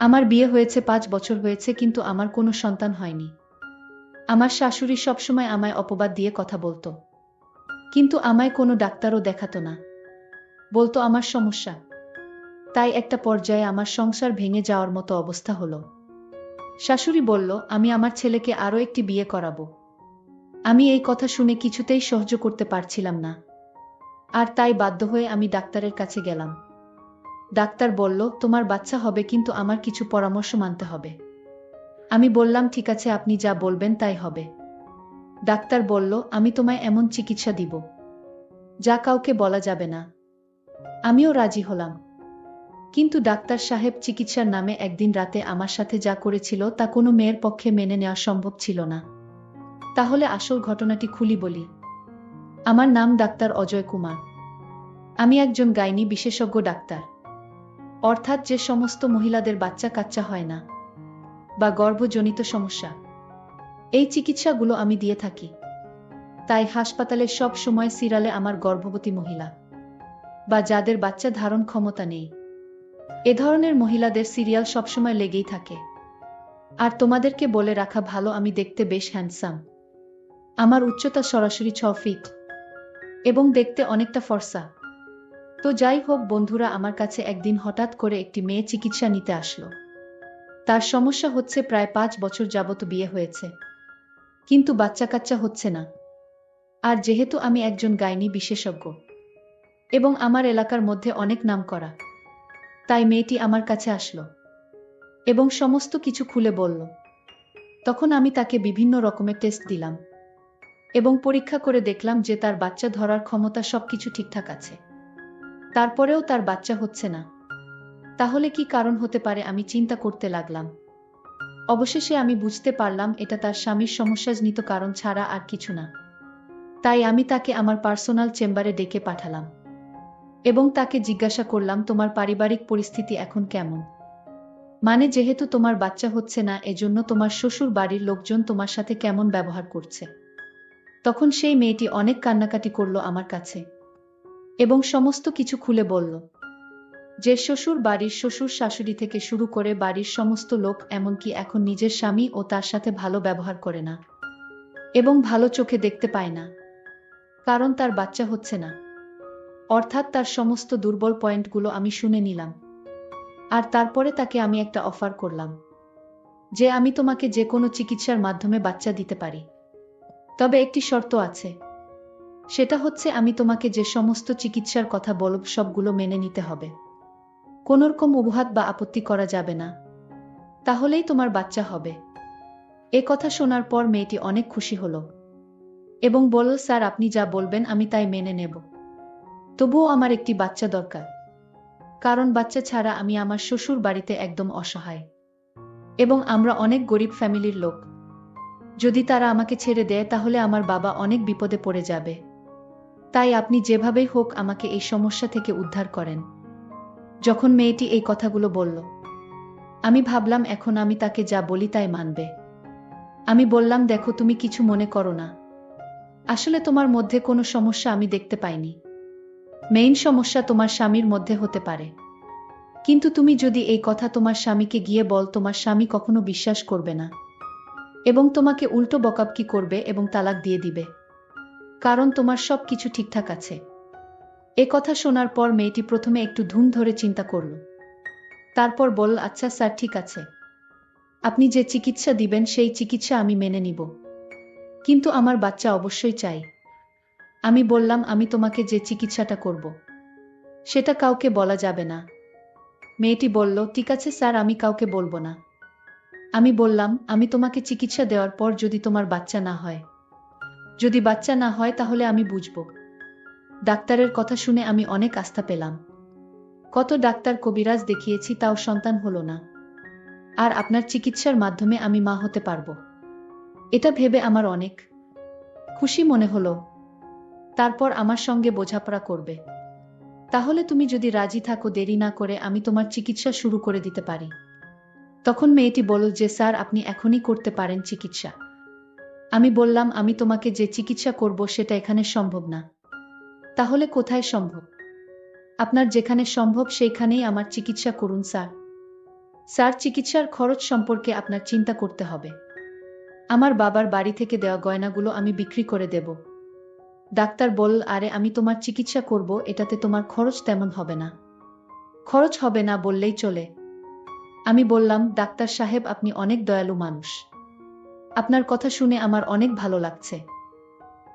আমার বিয়ে হয়েছে পাঁচ বছর হয়েছে, কিন্তু আমার কোনো সন্তান হয়নি। আমার শাশুড়ি সবসময় আমায় অপবাদ দিয়ে কথা বলতো। কিন্তু আমায় কোনো ডাক্তারও দেখাতো না। বলতো, আমার সমস্যা। তাই একটা পর্যায়ে আমার সংসার ভেঙে যাওয়ার মতো অবস্থা হলো। শাশুড়ি বলল, আমি আমার ছেলেকে আরও একটি বিয়ে করাবো। আমি এই কথা শুনে কিছুতেই সহ্য করতে পারছিলাম না। আর তাই বাধ্য হয়ে আমি ডাক্তারের কাছে গেলাম। ডাক্তার বলল, তোমার বাচ্চা হবে কিন্তু আমার কিছু পরামর্শ মানতে হবে। আমি বললাম, ঠিক আছে, আপনি যা বলবেন তাই হবে। ডাক্তার বলল, আমি তোমায় এমন চিকিৎসা দিব, যা কাউকে বলা যাবে না। আমিও রাজি হলাম। কিন্তু ডাক্তার সাহেব চিকিৎসার নামে একদিন রাতে আমার সাথে যা করেছিল তা কোনো মেয়ের পক্ষে মেনে নেওয়া সম্ভব ছিল না। তাহলে আসল ঘটনাটি খুলি বলি। আমার নাম ডাক্তার অজয় কুমার। আমি একজন গাইনি বিশেষজ্ঞ ডাক্তার। অর্থাৎ যে সমস্ত মহিলাদের বাচ্চা কাচ্চা হয় না বা গর্ভজনিত সমস্যা। এই চিকিৎসাগুলো আমি দিয়ে থাকি। তাই হাসপাতালে সব সময় সিরালে আমার গর্ভবতী মহিলা বা যাদের বাচ্চা ধারণ ক্ষমতা নেই। এ ধরনের মহিলাদের সিরিয়াল সবসময় লেগেই থাকে। আর তোমাদেরকে বলে রাখা ভালো, আমি দেখতে বেশ হ্যান্ডসাম আমার উচ্চতা সরাসরি ছ ফিট এবং দেখতে অনেকটা ফর্সা। তো যাই হোক, বন্ধুরা, আমার কাছে একদিন হঠাৎ করে একটি মেয়ে চিকিৎসা নিতে আসলো। তার সমস্যা হচ্ছে প্রায় পাঁচ বছর যাবত বিয়ে হয়েছে। কিন্তু বাচ্চা কাচ্চা হচ্ছে না। আর যেহেতু আমি একজন গাইনি বিশেষজ্ঞ এবং আমার এলাকার মধ্যে অনেক নাম করা তাই মেয়েটি আমার কাছে আসলো এবং সমস্ত কিছু খুলে বলল। তখন আমি তাকে বিভিন্ন রকমের টেস্ট দিলাম এবং পরীক্ষা করে দেখলাম যে তার বাচ্চা ধরার ক্ষমতা সবকিছু ঠিকঠাক আছে। তারপরেও তার বাচ্চা হচ্ছে না। তাহলে কি কারণ হতে পারে আমি চিন্তা করতে লাগলাম। অবশেষে আমি বুঝতে পারলাম এটা তার স্বামীর সমস্যাজনিত কারণ ছাড়া আর কিছু না। তাই আমি তাকে আমার পার্সোনাল চেম্বারে ডেকে পাঠালাম। এবং তাকে জিজ্ঞাসা করলাম, তোমার পারিবারিক পরিস্থিতি এখন কেমন? মানে যেহেতু তোমার বাচ্চা হচ্ছে না, এজন্য তোমার শ্বশুর বাড়ির লোকজন তোমার সাথে কেমন ব্যবহার করছে? তখন সেই মেয়েটি অনেক কান্নাকাটি করল আমার কাছে। এবং সমস্ত কিছু খুলে বলল, যে শ্বশুর বাড়ির শ্বশুর শাশুড়ি থেকে শুরু করে বাড়ির সমস্ত লোক, এমনকি এখন নিজের স্বামী ও তার সাথে ভালো ব্যবহার করে না এবং ভালো চোখে দেখতে পায় না, কারণ তার বাচ্চা হচ্ছে না। অর্থাৎ তার সমস্ত দুর্বল পয়েন্টগুলো আমি শুনে নিলাম আর তারপরে তাকে আমি একটা অফার করলাম, যে আমি তোমাকে যে কোনো চিকিৎসার মাধ্যমে বাচ্চা দিতে পারি। তবে একটি শর্ত আছে সেটা হচ্ছে আমি তোমাকে যে সমস্ত চিকিৎসার কথা বলব সবগুলো মেনে নিতে হবে। কোনোরকম অবহাত বা আপত্তি করা যাবে না। তাহলেই তোমার বাচ্চা হবে। এ কথা শোনার পর মেয়েটি অনেক খুশি হল। এবং বলল, স্যার, আপনি যা বলবেন, আমি তাই মেনে নেব। তবুও আমার একটি বাচ্চা দরকার। কারণ বাচ্চা ছাড়া আমি আমার শ্বশুর বাড়িতে একদম অসহায়। এবং আমরা অনেক গরিব ফ্যামিলির লোক। যদি তারা আমাকে ছেড়ে দেয়, তাহলে আমার বাবা অনেক বিপদে পড়ে যাবে। তাই আপনি যেভাবেই হোক আমাকে এই সমস্যা থেকে উদ্ধার করেন। যখন মেয়েটি এই কথাগুলো বলল, আমি ভাবলাম এখন আমি তাকে যা বলি তাই মানবে। আমি বললাম, দেখো, তুমি কিছু মনে করো না। আসলে তোমার মধ্যে কোনো সমস্যা আমি দেখতে পাইনি। মেইন সমস্যা তোমার স্বামীর মধ্যে হতে পারে। কিন্তু তুমি যদি এই কথা তোমার স্বামীকে গিয়ে বল, তোমার স্বামী কখনো বিশ্বাস করবে না। এবং তোমাকে উল্টো বকাবকি করবে এবং তালাক দিয়ে দিবে। কারণ তোমার সব কিছু ঠিকঠাক আছে। এ কথা শোনার পর মেয়েটি প্রথমে একটু ধুম ধরে চিন্তা করল। তারপর বল আচ্ছা স্যার, ঠিক আছে। আপনি যে চিকিৎসা দিবেন, সেই চিকিৎসা আমি মেনে নিব। কিন্তু আমার বাচ্চা অবশ্যই চাই। আমি বললাম, আমি তোমাকে যে চিকিৎসাটা করব, সেটা কাউকে বলা যাবে না। মেয়েটি বলল, ঠিক আছে স্যার, আমি কাউকে বলব না। আমি বললাম, আমি তোমাকে চিকিৎসা দেওয়ার পর যদি তোমার বাচ্চা না হয় যদি বাচ্চা না হয় তাহলে আমি বুঝব। ডাক্তারের কথা শুনে আমি অনেক আস্থা পেলাম। কত ডাক্তার কবিরাজ দেখিয়েছি তাও সন্তান হলো না। আর আপনার চিকিৎসার মাধ্যমে আমি মা হতে পারব। এটা ভেবে আমার অনেক খুশি মনে হলো। তারপর আমার সঙ্গে বোঝাপড়া করবে। তাহলে তুমি যদি রাজি থাকো দেরি না করে আমি তোমার চিকিৎসা শুরু করে দিতে পারি। তখন মেয়েটি বলল যে, স্যার, আপনি এখনই করতে পারেন চিকিৎসা। আমি বললাম, আমি তোমাকে যে চিকিৎসা করব সেটা এখানে সম্ভব না। তাহলে কোথায় সম্ভব? আপনার যেখানে সম্ভব সেইখানেই আমার চিকিৎসা করুন, স্যার। স্যার, চিকিৎসার খরচ সম্পর্কে আপনার চিন্তা করতে হবে। আমার বাবার বাড়ি থেকে দেওয়া গয়নাগুলো আমি বিক্রি করে দেব। ডাক্তার বল, আরে, আমি তোমার চিকিৎসা করব, এটাতে তোমার খরচ তেমন হবে না। খরচ হবে না বললেই চলে। আমি বললাম, ডাক্তার সাহেব, আপনি অনেক দয়ালু মানুষ। আপনার কথা শুনে আমার অনেক ভালো লাগছে।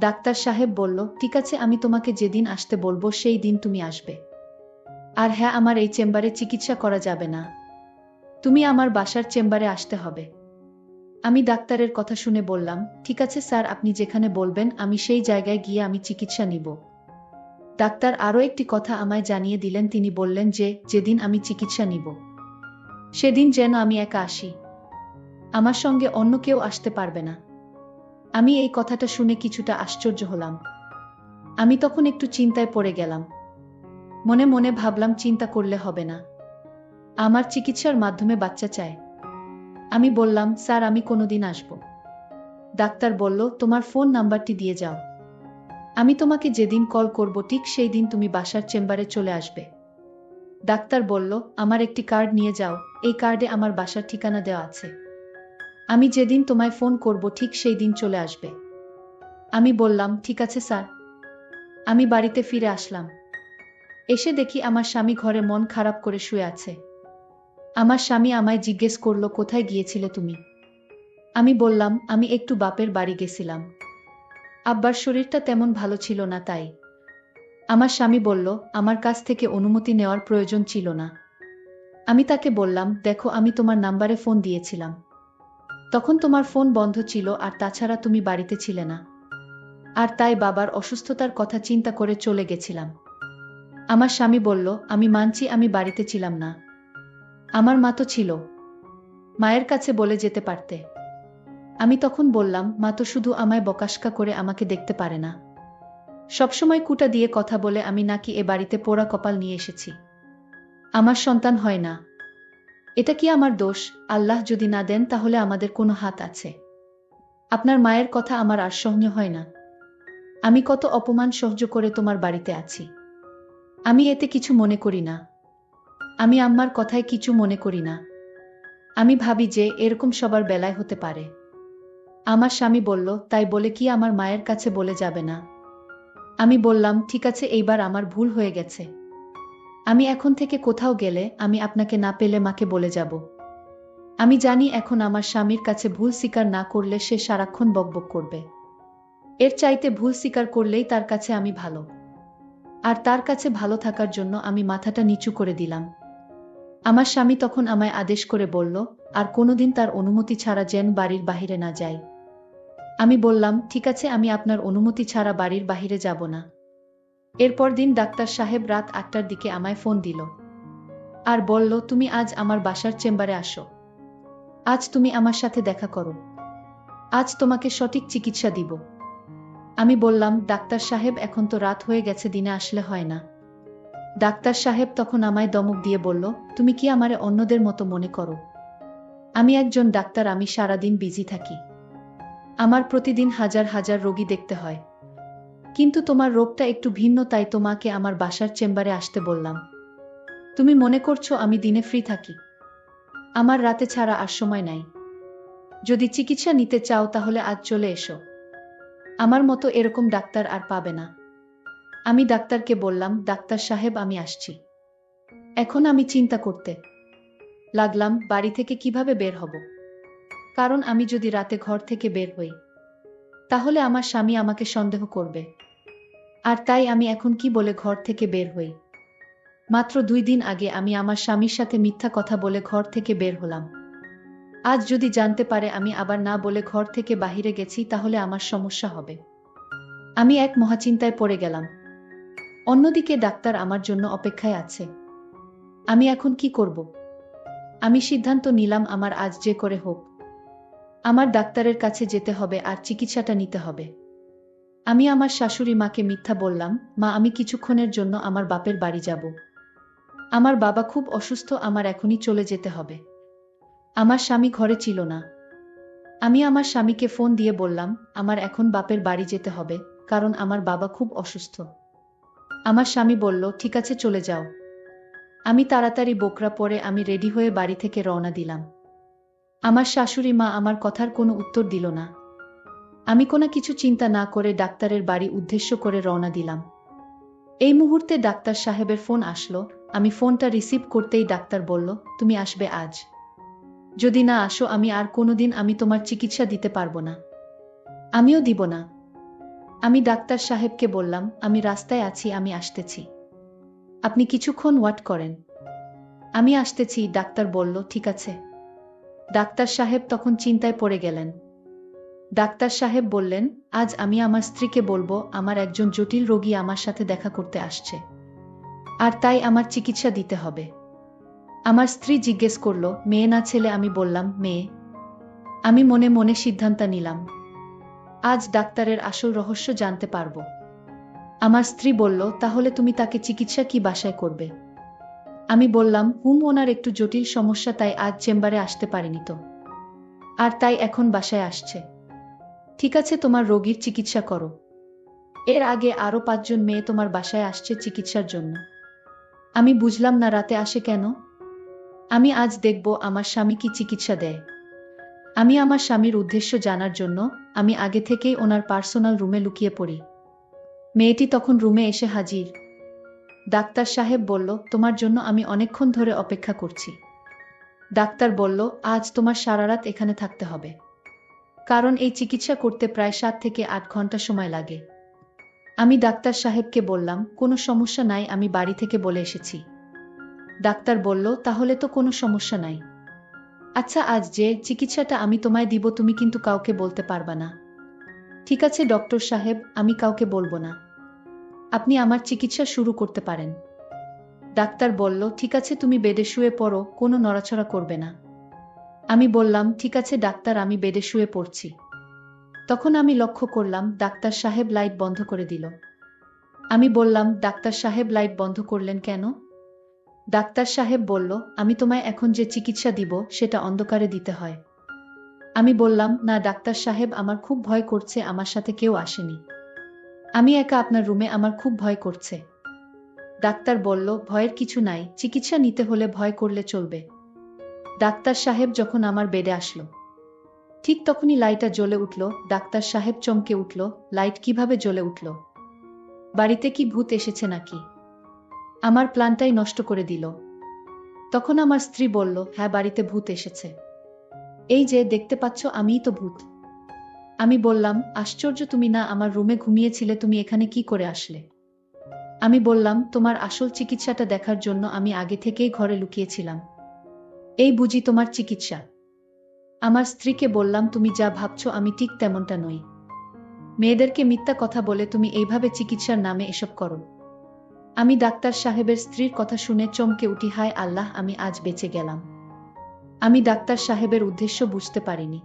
ডাক্তার সাহেব বলল, ঠিক আছে, আমি তোমাকে যেদিন আসতে বলব, সেই দিন তুমি আসবে। আর হ্যাঁ আমার এই চেম্বারে চিকিৎসা করা যাবে না। তুমি আমার বাসার চেম্বারে আসতে হবে। আমি ডাক্তারের কথা শুনে বললাম, ঠিক আছে স্যার, আপনি যেখানে বলবেন, আমি সেই জায়গায় গিয়ে আমি চিকিৎসা নিব। ডাক্তার আরও একটি কথা আমায় জানিয়ে দিলেন, তিনি বললেন যে, যেদিন আমি চিকিৎসা নিব, সেদিন যেন আমি একা আসি। আমার সঙ্গে অন্য কেউ আসতে পারবে না। আমি এই কথাটা শুনে কিছুটা আশ্চর্য হলাম। আমি তখন একটু চিন্তায় পড়ে গেলাম। মনে মনে ভাবলাম, চিন্তা করলে হবে না। আমার চিকিৎসার মাধ্যমে বাচ্চা চায়। আমি বললাম, স্যার, আমি কোনোদিন আসব। ডাক্তার বলল, তোমার ফোন নাম্বারটি দিয়ে যাও। আমি তোমাকে যেদিন কল করব, ঠিক সেই দিন তুমি বাসার চেম্বারে চলে আসবে। ডাক্তার বলল, আমার একটি কার্ড নিয়ে যাও। এই কার্ডে আমার বাসার ঠিকানা দেওয়া আছে। আমি যেদিন তোমায় ফোন করব ঠিক সেই দিন চলে আসবে। আমি বললাম, ঠিক আছে, স্যার। আমি বাড়িতে ফিরে আসলাম। এসে দেখি আমার স্বামী ঘরে মন খারাপ করে শুয়ে আছে। আমার স্বামী আমায় জিজ্ঞেস করল, কোথায় গিয়েছিলে তুমি? আমি বললাম, আমি একটু বাপের বাড়ি গেছিলাম। আব্বার শরীরটা তেমন ভালো ছিল না তাই। আমার স্বামী বলল, আমার কাছ থেকে অনুমতি নেওয়ার প্রয়োজন ছিল না। আমি তাকে বললাম, দেখো, আমি তোমার নাম্বারে ফোন দিয়েছিলাম। তখন তোমার ফোন বন্ধ ছিল আর তাছাড়া তুমি বাড়িতে ছিলে না। আর তাই বাবার অসুস্থতার কথা চিন্তা করে চলে গেছিলাম। আমার স্বামী বলল, আমি মানছি আমি বাড়িতে ছিলাম না। আমার মা তো ছিল। মায়ের কাছে বলে যেতে পারতে। আমি তখন বললাম, মা তো শুধু আমায় বকাশকা করে আমাকে দেখতে পারে না। সবসময় কুটা দিয়ে কথা বলে আমি নাকি এ বাড়িতে পোড়া কপাল নিয়ে এসেছি। আমার সন্তান হয় না। এটা কি আমার দোষ? আল্লাহ যদি না দেন, তাহলে আমাদের কোনো হাত আছে। আপনার মায়ের কথা আমার আর সহ্য হয় না। আমি কত অপমান সহ্য করে তোমার বাড়িতে আছি। আমি এতে কিছু মনে করি না। আমি আম্মার কথায় কিছু মনে করি না। আমি ভাবি যে এরকম সবার বেলায় হতে পারে। আমার স্বামী বলল, তাই বলে কি আমার মায়ের কাছে বলে যাবে না? আমি বললাম, ঠিক আছে, এইবার আমার ভুল হয়ে গেছে। আমি এখন থেকে কোথাও গেলে আমি আপনাকে না পেলে মাকে বলে যাব। আমি জানি এখন আমার স্বামীর কাছে ভুল স্বীকার না করলে সে সারাক্ষণ বকবক করবে। এর চাইতে ভুল স্বীকার করলেই তার কাছে আমি ভালো। আর তার কাছে ভালো থাকার জন্য আমি মাথাটা নিচু করে দিলাম। আমার স্বামী তখন আমায় আদেশ করে বলল, আর কোনোদিন তার অনুমতি ছাড়া যেন বাড়ির বাহিরে না যাই। আমি বললাম, ঠিক আছে, আমি আপনার অনুমতি ছাড়া বাড়ির বাহিরে যাব না। এরপর দিন ডাক্তার সাহেব রাত আটটার দিকে আমায় ফোন দিল। আর বলল, তুমি আজ আমার বাসার চেম্বারে আসো। আজ তুমি আমার সাথে দেখা করো। আজ তোমাকে সঠিক চিকিৎসা দিব আমি বললাম, ডাক্তার সাহেব, এখন তো রাত হয়ে গেছে, দিনে আসলে হয় না ডাক্তার সাহেব তখন আমায় দমক দিয়ে বলল, তুমি কি আমারে অন্যদের মতো মনে করো? আমি একজন ডাক্তার, আমি সারাদিন বিজি থাকি। আমার প্রতিদিন হাজার হাজার রোগী দেখতে হয়। কিন্তু তোমার রোগটা একটু ভিন্ন, তাই তোমাকে আমার বাসার চেম্বারে আসতে বললাম। তুমি মনে করছ আমি দিনে ফ্রি থাকি। আমার রাতে ছাড়া আর সময় নাই। যদি চিকিৎসা নিতে চাও তাহলে আজ চলে এসো। আমার মতো এরকম ডাক্তার আর পাবে না। আমি ডাক্তারকে বললাম, ডাক্তার সাহেব, আমি আসছি। এখন আমি চিন্তা করতে লাগলাম, বাড়ি থেকে কীভাবে বের হব? কারণ আমি যদি রাতে ঘর থেকে বের হই, তাহলে আমার স্বামী আমাকে সন্দেহ করবে। আর তাই আমি এখন কি বলে ঘর থেকে বের হই? মাত্র দুই দিন আগে আমি আমার স্বামীর সাথে মিথ্যা কথা বলে ঘর থেকে বের হলাম। আজ যদি জানতে পারে আমি আবার না বলে ঘর থেকে বাহিরে গেছি, তাহলে আমার সমস্যা হবে। আমি এক মহাচিন্তায় পড়ে গেলাম। অন্যদিকে ডাক্তার আমার জন্য অপেক্ষায় আছে। আমি এখন কি করব? আমি সিদ্ধান্ত নিলাম আমার আজ যে করে হোক। আমার ডাক্তারের কাছে যেতে হবে আর চিকিৎসাটা নিতে হবে। আমি আমার শাশুড়ি মাকে মিথ্যা বললাম, মা, আমি কিছুক্ষণের জন্য আমার বাপের বাড়ি যাব। আমার বাবা খুব অসুস্থ, আমার এখনই চলে যেতে হবে। আমার স্বামী ঘরে ছিল না। আমি আমার স্বামীকে ফোন দিয়ে বললাম, আমার এখন বাপের বাড়ি যেতে হবে, কারণ আমার বাবা খুব অসুস্থ। আমার স্বামী বলল, ঠিক আছে, চলে যাও। আমি তাড়াতাড়ি বোকরা পরে আমি রেডি হয়ে বাড়ি থেকে রওনা দিলাম। আমার শাশুড়ি মা আমার কথার কোনো উত্তর দিল না। আমি কোনো কিছু চিন্তা না করে ডাক্তারের বাড়ি উদ্দেশ্য করে রওনা দিলাম। এই মুহূর্তে ডাক্তার সাহেবের ফোন আসলো। আমি ফোনটা রিসিভ করতেই ডাক্তার বলল, তুমি আসবে আজ। যদি না আসো, আমি আর কোনোদিন আমি তোমার চিকিৎসা দিতে পারব না। আমিও দিব না। আমি ডাক্তার সাহেবকে বললাম, আমি রাস্তায় আছি, আমি আসতেছি। আপনি কিছুক্ষণ ওয়াট করেন। আমি আসতেছি, ডাক্তার বলল, ঠিক আছে। ডাক্তার সাহেব তখন চিন্তায় পড়ে গেলেন। ডাক্তার সাহেব বললেন, আজ আমি আমার স্ত্রীকে বলব, আমার একজন জটিল রোগী আমার সাথে দেখা করতে আসছে। আর তাই আমার চিকিৎসা দিতে হবে। আমার স্ত্রী জিজ্ঞেস করল, মেয়ে না ছেলে? আমি বললাম, মেয়ে। আমি মনে মনে সিদ্ধান্ত নিলাম। আজ ডাক্তারের আসল রহস্য জানতে পারব। আমার স্ত্রী বলল, তাহলে তুমি তাকে চিকিৎসা কি বাসায় করবে? আমি বললাম, হুম, ওনার একটু জটিল সমস্যা, তাই আজ চেম্বারে আসতে পারিনি তো। আর তাই এখন বাসায় আসছে। ঠিক আছে, তোমার রোগীর চিকিৎসা করো। এর আগে আরও পাঁচজন মেয়ে তোমার বাসায় আসছে চিকিৎসার জন্য। আমি বুঝলাম না রাতে আসে কেন। আমি আজ দেখব আমার স্বামী কি চিকিৎসা দেয়। আমি আমার স্বামীর উদ্দেশ্য জানার জন্য আমি আগে থেকেই ওনার পার্সোনাল রুমে লুকিয়ে পড়ি। মেয়েটি তখন রুমে এসে হাজির। ডাক্তার সাহেব বলল, তোমার জন্য আমি অনেকক্ষণ ধরে অপেক্ষা করছি। ডাক্তার বলল, আজ তোমার সারা রাত এখানে থাকতে হবে। কারণ এই চিকিৎসা করতে প্রায় সাত থেকে আট ঘণ্টা সময় লাগে। আমি ডাক্তার সাহেবকে বললাম, কোনো সমস্যা নাই, আমি বাড়ি থেকে বলে এসেছি। ডাক্তার বলল, তাহলে তো কোনো সমস্যা নাই। আচ্ছা আজ যে চিকিৎসাটা আমি তোমায় দিব, তুমি কিন্তু কাউকে বলতে পারবা না। ঠিক আছে, ডক্টর সাহেব, আমি কাউকে বলব না। আপনি আমার চিকিৎসা শুরু করতে পারেন। ডাক্তার বলল, ঠিক আছে, তুমি বেডে শুয়ে পড়ো, কোনো নড়াচড়া করবে না। আমি বললাম, ঠিক আছে, ডাক্তার, আমি বেডে শুয়ে পড়ছি। তখন আমি লক্ষ্য করলাম, ডাক্তার সাহেব লাইট বন্ধ করে দিল। আমি বললাম, ডাক্তার সাহেব লাইট বন্ধ করলেন কেন? ডাক্তার সাহেব বলল, আমি তোমায় এখন যে চিকিৎসা দিব, সেটা অন্ধকারে দিতে হয়। আমি বললাম, না, ডাক্তার সাহেব, আমার খুব ভয় করছে, আমার সাথে কেউ আসেনি। আমি একা আপনার রুমে, আমার খুব ভয় করছে। ডাক্তার বলল, ভয়ের কিছু নাই, চিকিৎসা নিতে হলে ভয় করলে চলবে। ডাক্তার সাহেব যখন আমার বেডে আসলো। ঠিক তখনই লাইটটা জ্বলে উঠল, ডাক্তার সাহেব চমকে উঠল, লাইট কীভাবে জ্বলে উঠল? বাড়িতে কি ভূত এসেছে নাকি? আমার প্ল্যানটাই নষ্ট করে দিল। তখন আমার স্ত্রী বলল হ্যাঁ বাড়িতে ভূত এসেছে। এই যে, দেখতে পাচ্ছ, আমিই তো ভূত। আমি বললাম, আশ্চর্য তুমি না, আমার রুমে ঘুমিয়েছিলে, তুমি এখানে কি করে আসলে? আমি বললাম, তোমার আসল চিকিৎসাটা দেখার জন্য আমি আগে থেকেই ঘরে লুকিয়েছিলাম। এই বুঝি তোমার চিকিৎসা। আমার স্ত্রীকে বললাম, তুমি যা ভাবছ আমি ঠিক তেমনটা নই। মেয়েদেরকে মিথ্যা কথা বলে তুমি এইভাবে চিকিৎসার নামে এসব করো। আমি ডাক্তার সাহেবের স্ত্রীর কথা শুনে চমকে উঠি, হায় আল্লাহ, আমি আজ বেঁচে গেলাম। আমি ডাক্তার সাহেবের উদ্দেশ্য বুঝতে পারিনি।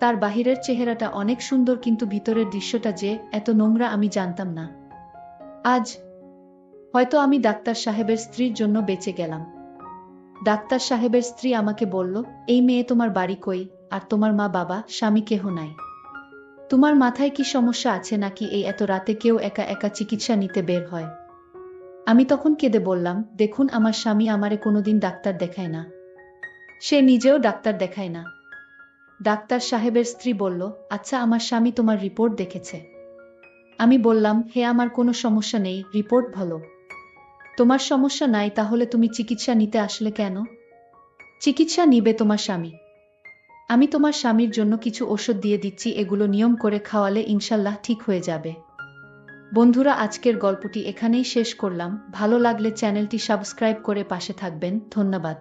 তার বাহিরের চেহারাটা অনেক সুন্দর, কিন্তু ভিতরের দৃশ্যটা যে এত নোংরা আমি জানতাম না। আজ হয়তো আমি ডাক্তার সাহেবের স্ত্রীর জন্য বেঁচে গেলাম। ডাক্তার সাহেবের স্ত্রী আমাকে বলল, এই মেয়ে তোমার বাড়ি কই? আর তোমার মা বাবা, স্বামী কেহ নাই। তোমার মাথায় কি সমস্যা আছে নাকি এই এত রাতে কেউ একা একা চিকিৎসা নিতে বের হয়? আমি তখন কেঁদে বললাম, দেখুন, আমার স্বামী আমারে কোনোদিন ডাক্তার দেখায় না। সে নিজেও ডাক্তার দেখায় না। ডাক্তার সাহেবের স্ত্রী বলল আচ্ছা আমার স্বামী তোমার রিপোর্ট দেখেছে। আমি বললাম, হে, আমার কোনো সমস্যা নেই, রিপোর্ট ভালো। তোমার সমস্যা নাই, তাহলে তুমি চিকিৎসা নিতে আসলে কেন? চিকিৎসা নিবে তোমার স্বামী। আমি তোমার স্বামীর জন্য কিছু ওষুধ দিয়ে দিচ্ছি, এগুলো নিয়ম করে খাওয়ালে ইনশাল্লাহ ঠিক হয়ে যাবে। বন্ধুরা, আজকের গল্পটি এখানেই শেষ করলাম। ভালো লাগলে চ্যানেলটি সাবস্ক্রাইব করে পাশে থাকবেন। ধন্যবাদ।